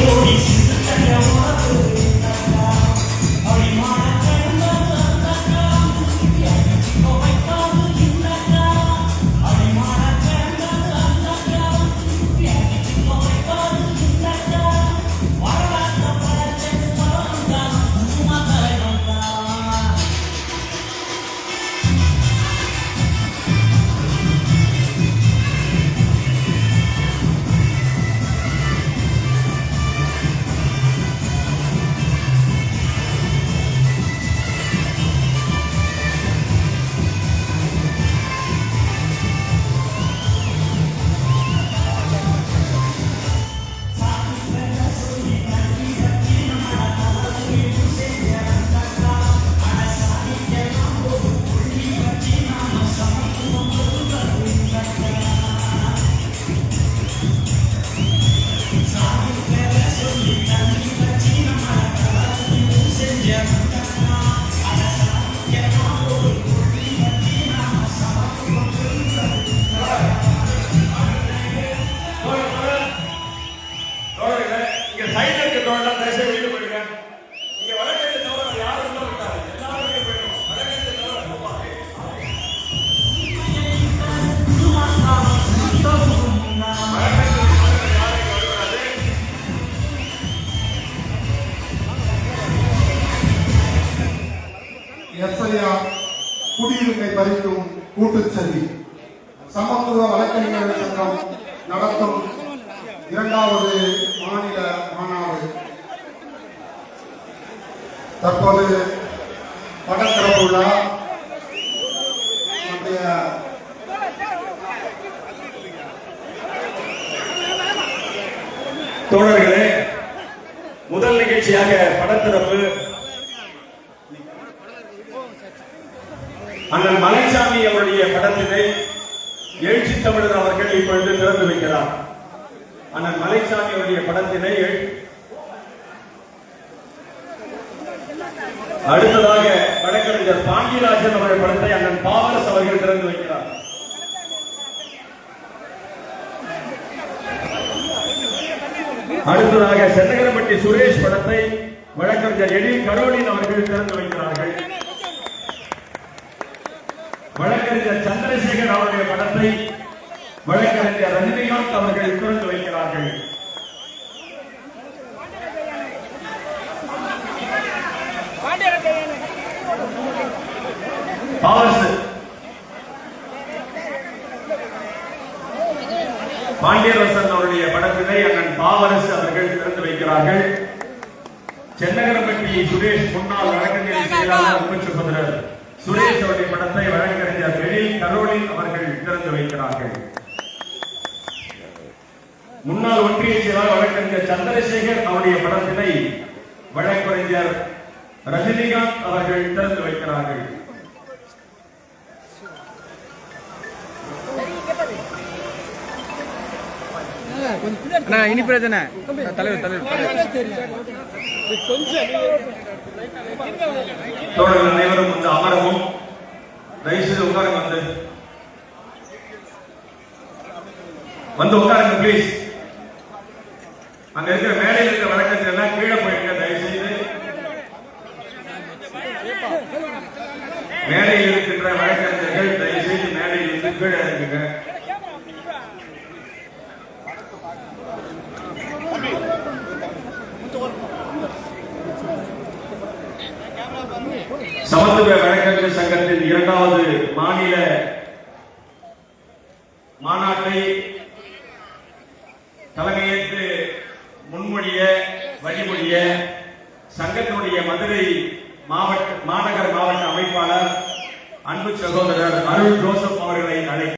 தோழர்களே இங்க சைடுல இருக்க தோழர்கள் போயிடுங்க இங்க வடக்கத்தை தவிர யாரும் உள்ள விட்டாரு எல்லாரும் வெளியே தவிர எஸ்ஐஆர் குடியுரிமை பறிக்கும் கூட்டுச்சதி. சமத்துவ வழக்கறிஞர்கள் சங்கம் நடத்தும் இரண்டாவது மாநில மாநாடு. தற்போது படத்திறப்பு விழா. நம்முடைய தோழர்களே முதல் நிகழ்ச்சியாக படத்திறப்பு. அண்ணன் மலைசாமி அவருடைய படத்தினை எழுச்சி தமிழர் அவர்கள் இப்பொழுது திறந்து வைக்கிறார். அண்ணன் மலைசாமியுடைய படத்தினை அடுத்ததாக வழக்கறிஞர் பாண்டியராஜன் அவருடைய படத்தை அண்ணன் பாவரஸ் அவர்கள் திறந்து வைக்கிறார். அடுத்ததாக சென்னகரப்பட்டி சுரேஷ் படத்தை வழக்கறிஞர் எழில் கரோலின் அவர்கள் திறந்து வைக்கிறார்கள். வழக்கறிஞர் சந்திரசேகர் அவருடைய படத்தை வழக்கறிஞர் ரஜினிகாந்த் அவர்களை திறந்து வைக்கிறார்கள் பாண்டியரசன் அவருடைய படத்தினை அண்ணன் பாவரசு அவர்கள் திறந்து வைக்கிறார்கள். சென்னகரப்பட்டி சுரேஷ் முன்னாள் வழக்கறிஞர் செயலாளர் சுரேஷ் அவருடைய படத்தை வழக்கறிஞர் எழில் கரோலின் அவர்கள் திறந்து வைக்கிறார்கள். முன்னாள் ஒன்றிய செயலாளர் வழக்கறிஞர் சந்திரசேகர் அவருடைய படத்தினை வழக்கறிஞர் ரஜினிகாந்த் அவர்கள் திறந்து வைக்கிறார்கள். இனி பிரச்சனை. தலைவர் தலைவர். அனைவரும் இந்த அமரவும் தயவுசெய்து உட்காருங்க வந்து. வந்து உட்காருங்க ப்ளீஸ் அங்க இருக்கிற மேடையில் இருக்கிற வழக்கத்தில் எல்லாம் கீழே போயிருங்க தயவுசெய்து. மேடையில் இருக்கின்ற வழக்கறிஞர்கள் தயவுசெய்து மேடையில் இருந்து கீழே இருக்குங்க சமத்துவ வழக்கறிஞர் சங்கத்தின் இரண்டாவது மாநில மாநாட்டை தலைமையேற்று வழிமொழிய சங்கத்தினுடைய மதுரை மாவட்ட மாநகர மாவட்ட அமைப்பாளர் அன்பு சகோதரர் அருள் ஜோசப் அவர்களை அழைத்து